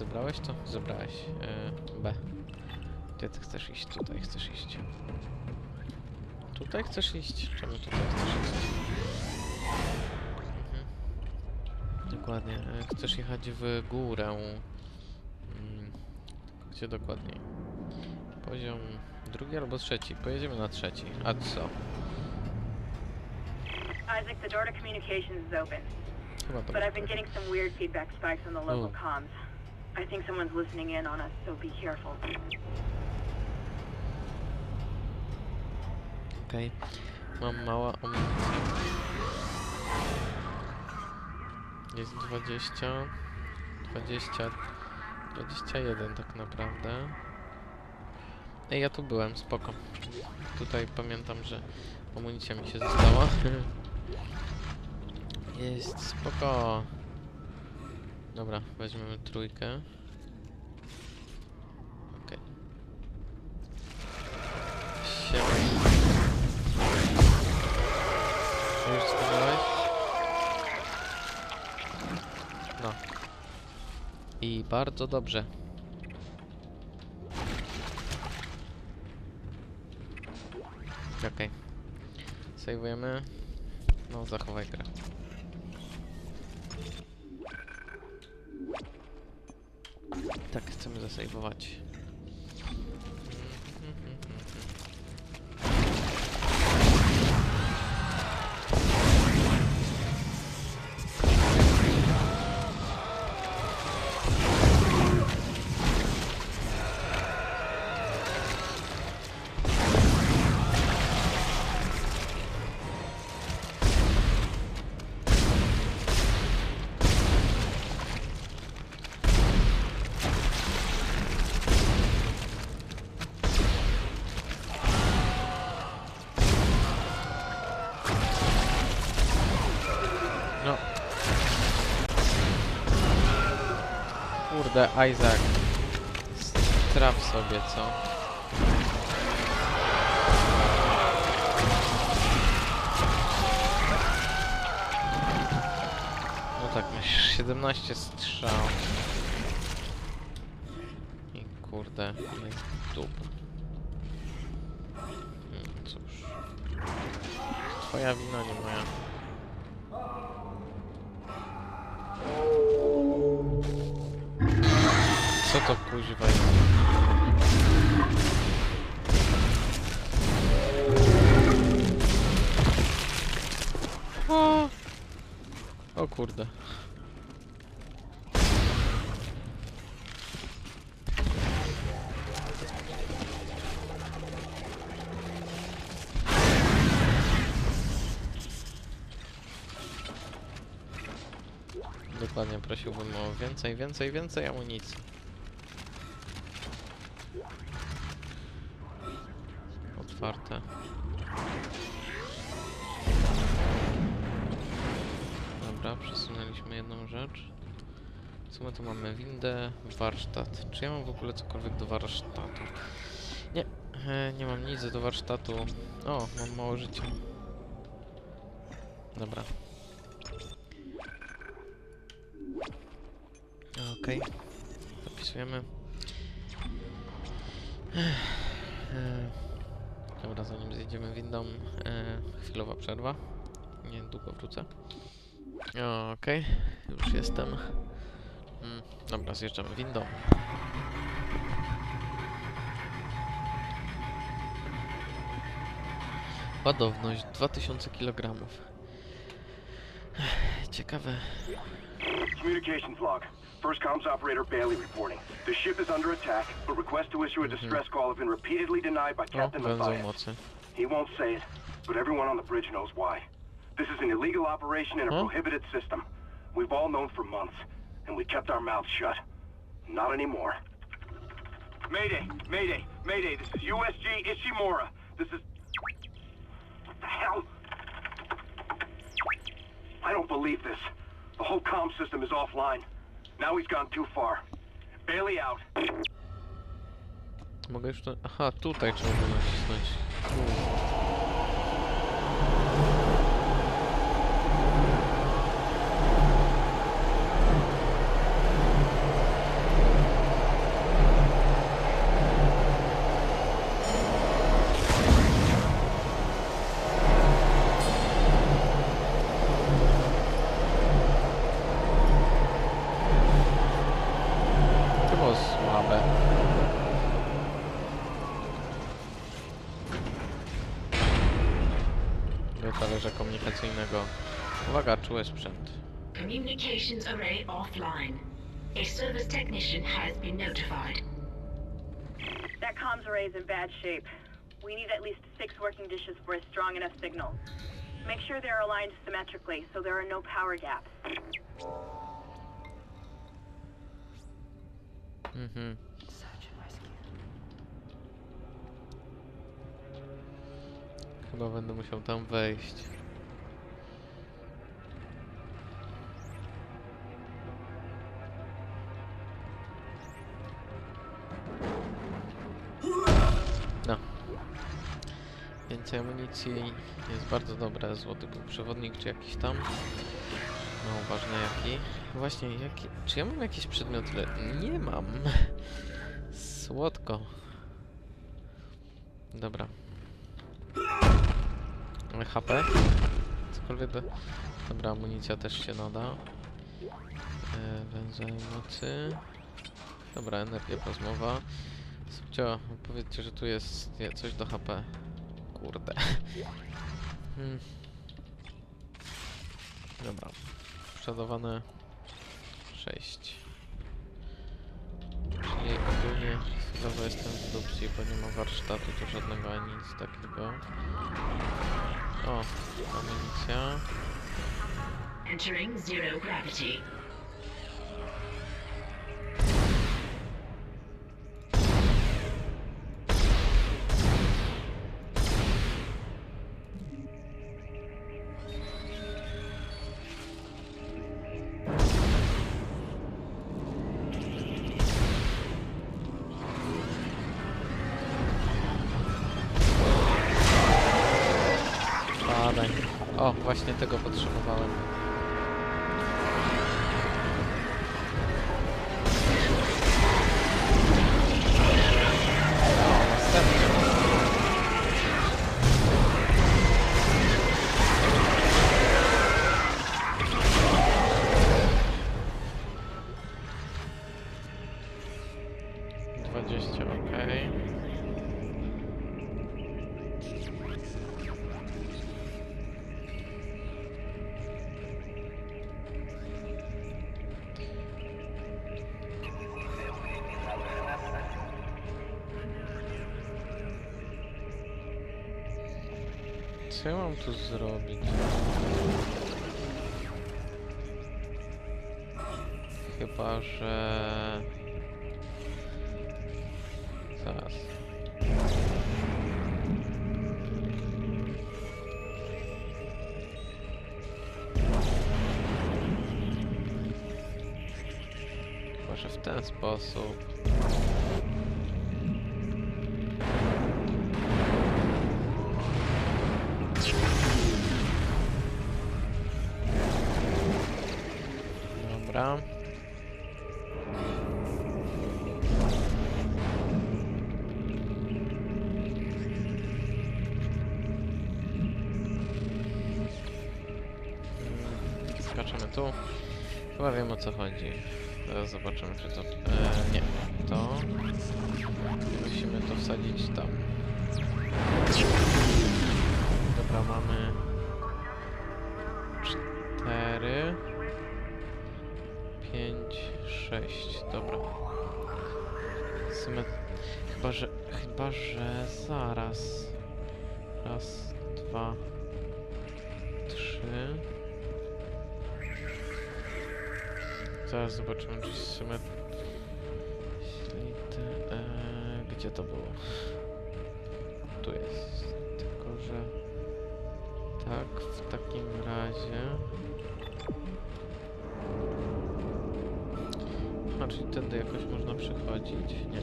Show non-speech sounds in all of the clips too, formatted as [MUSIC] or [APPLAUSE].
zebrałeś to? Zebrałeś. E, B. Gdzie ty chcesz iść? Tutaj chcesz iść. Tutaj chcesz iść? Czemu tutaj chcesz iść? Mhm. Dokładnie. E, chcesz jechać w górę. Mm, Gdzie dokładniej? Poziom drugi albo trzeci. Pojedziemy na trzeci. A co? Isaac, the door to communications is open, Chyba but dobrze. I've been getting some weird feedback spikes on the local comms. I think someone's listening in on us, so be careful. Okej. Mam mała amunicja. Jest 20, 20, 21 tak naprawdę. Ej, ja tu byłem, spoko. Tutaj pamiętam, że amunicja mi się została. [LAUGHS] Jest spoko. Dobra, weźmiemy trójkę. Okej. Siema. Już wspomniałeś? No. I bardzo dobrze. Okej. Sejwujemy. No, zachowaj grę. Tak, chcemy zasejwować. Kurde, Isaac. Straf sobie, co? No tak, masz 17 strzał. I kurde, no i dup. Hmm, cóż. Twoja wina, nie moja. Co to kuźwa jest? O, o kurde. Dokładnie prosiłbym o więcej, więcej, więcej amunicji. Otwarte. Dobra, przesunęliśmy jedną rzecz. Co my tu mamy? Windę, warsztat. Czy ja mam w ogóle cokolwiek do warsztatu? Nie, e, nie mam nic do warsztatu. O, mam mało życia. Dobra. Okej. Zapisujemy. E, Dobra, zanim zjedziemy windą, e, chwilowa przerwa. Niedługo wrócę. Okej, już jestem. Mm, dobra, zjeżdżamy windą. Ładowność 2000 kg. Ciekawe. Communications log. First comms operator Bailey reporting. The ship is under attack, but requests to issue a distress call have been repeatedly denied by Captain węzeł Matthias. mocy. He won't say it, but everyone on the bridge knows why. This is an illegal operation in a Huh? prohibited system. We've all known for months, and we kept our mouths shut. Not anymore. Mayday! Mayday! Mayday! This is USG Ishimura. This is... What the hell? I don't believe this. The whole comm system is offline. Now he's gone too far. Bailey out. Mogę już to... Aha, tutaj trzeba było nacisnąć. Tu. komunikacyjnego. Uwaga, czuły sprzęt. Communications array offline. A service technician has been notified. That comms array is in bad shape. We need at least six working dishes for a strong enough signal. Make sure they're aligned symmetrically so there are no power gaps. Mhm. Chyba będę musiał tam wejść. No. Więcej amunicji jest bardzo dobre. Złoty był przewodnik czy jakiś tam. No, ważne jaki. Właśnie, jaki... Czy ja mam jakiś przedmiot? Nie mam. Słodko. Dobra. HP? Cokolwiek do... Dobra, amunicja też się nada. E, węzeł mocy. Dobra, energia plazmowa. Subcio, powiedzcie, że tu jest nie, coś do HP. Kurde. Hmm. Dobra. Przeładowane 6. Czyli ogólnie chwilowo jestem w dupcji, bo nie ma warsztatu tu żadnego ani nic takiego. O, amunicja. Entering zero gravity. Właśnie tego potrzebowałem. Co ja mam tu zrobić? Chyba, że... Zaraz. Chyba, że w ten sposób. Skaczemy tu. Chyba wiem o co chodzi. Zaraz zobaczymy, czy to... E, nie. To... Musimy to wsadzić tam. Dobra, mamy... Cztery... 5, 6, dobra. Symet... Chyba, że... Chyba, że zaraz. Raz, dwa, trzy. Zaraz zobaczymy, czy symet... Jeśli te, e, Gdzie to było? Tu jest. Tylko, że... Tak, w takim razie... A, czyli tędy jakoś można przechodzić? Nie.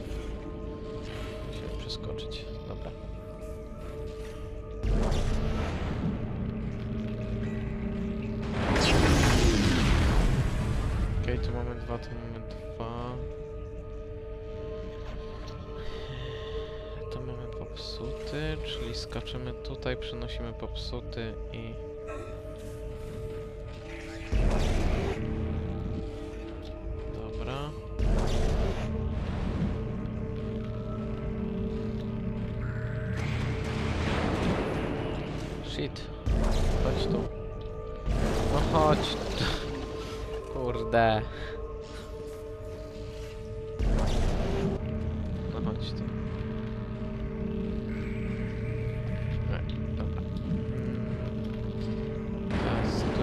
Musimy przeskoczyć. Okej, tu mamy dwa, tu mamy dwa. Tu mamy popsuty, czyli skaczemy tutaj, przenosimy popsuty i... Dobra. Shit. chodź tu. No chodź. Kurde. No chodź tu. Nie, dobra.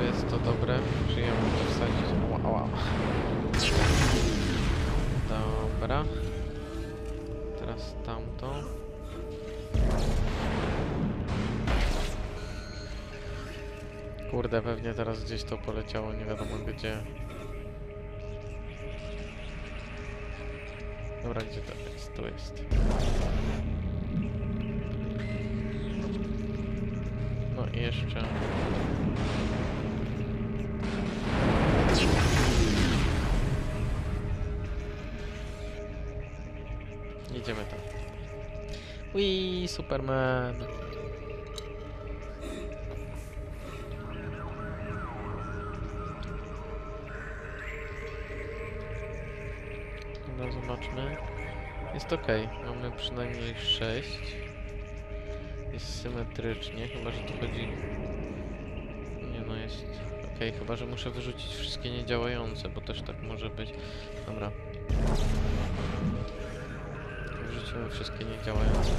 Jest to dobre. Czy ja muszę wsadzić? Ła, ła. Dobra. Teraz tamto. Kurde, pewnie teraz gdzieś to poleciało, nie wiadomo gdzie. Dobra, gdzie to jest? Tu jest. No i jeszcze. Idziemy tam. Wii, Superman. Jest ok. Mamy przynajmniej 6. Jest symetrycznie, chyba że tu chodzi. Nie no jest. Ok, chyba że muszę wyrzucić wszystkie niedziałające, bo też tak może być. Dobra. Wyrzucimy wszystkie niedziałające.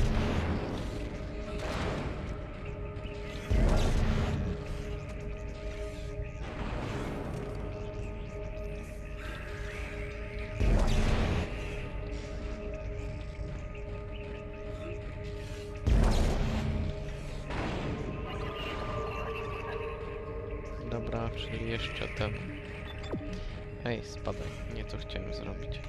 Hej, spadaj. Nie to chciałem zrobić.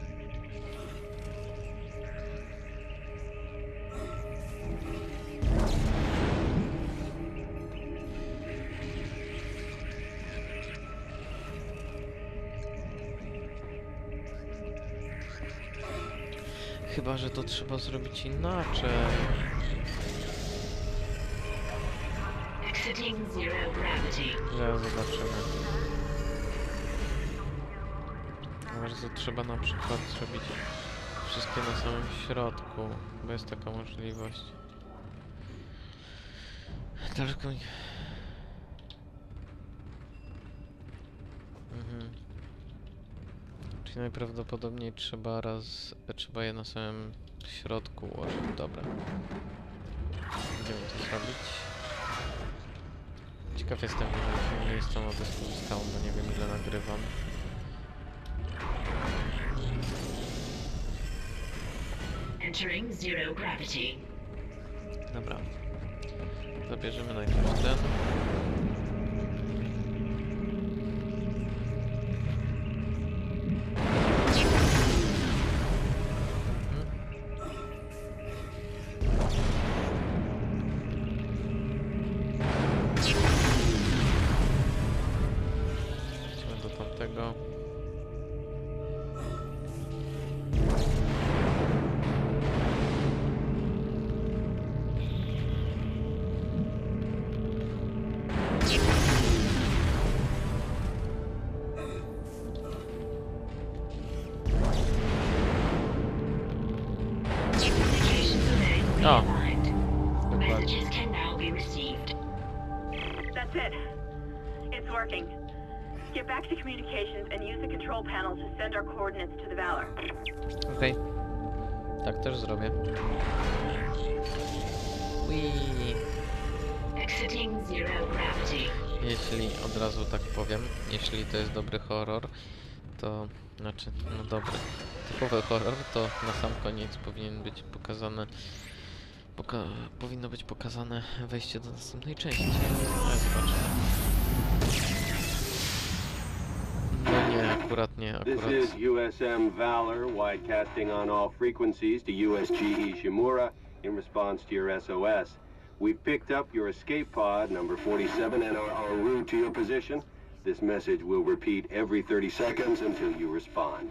Chyba, że to trzeba zrobić inaczej. Zaraz zobaczymy. To trzeba na przykład zrobić wszystkie na samym środku, bo jest taka możliwość. Tylko nie... Mhm. Czyli najprawdopodobniej trzeba raz... trzeba je na samym środku ułożyć. Dobra. Będziemy to zrobić. Ciekaw jestem, ile miejsca ma dysku stał, bo nie wiem ile nagrywam. Entering zero gravity. Dobra. Zabierzemy najpierw ten. Messages can now be received. That's it. It's working. Get back to communications and use the control panel to send our coordinates to the Valor. Okej. Tak też zrobię. Exiting zero gravity. Jeśli od razu tak powiem, jeśli to jest dobry horror, to znaczy, no dobry, typowy horror, to na sam koniec powinien być pokazane, poka powinno być pokazane wejście do następnej części. Ale zobaczymy. No nie, akurat nie, This akurat. is USM Valor, widecasting on all frequencies to USG Ishimura in response to your SOS. We've picked up your escape pod, number 47, and are en route to your position. This message will repeat every 30 seconds until you respond.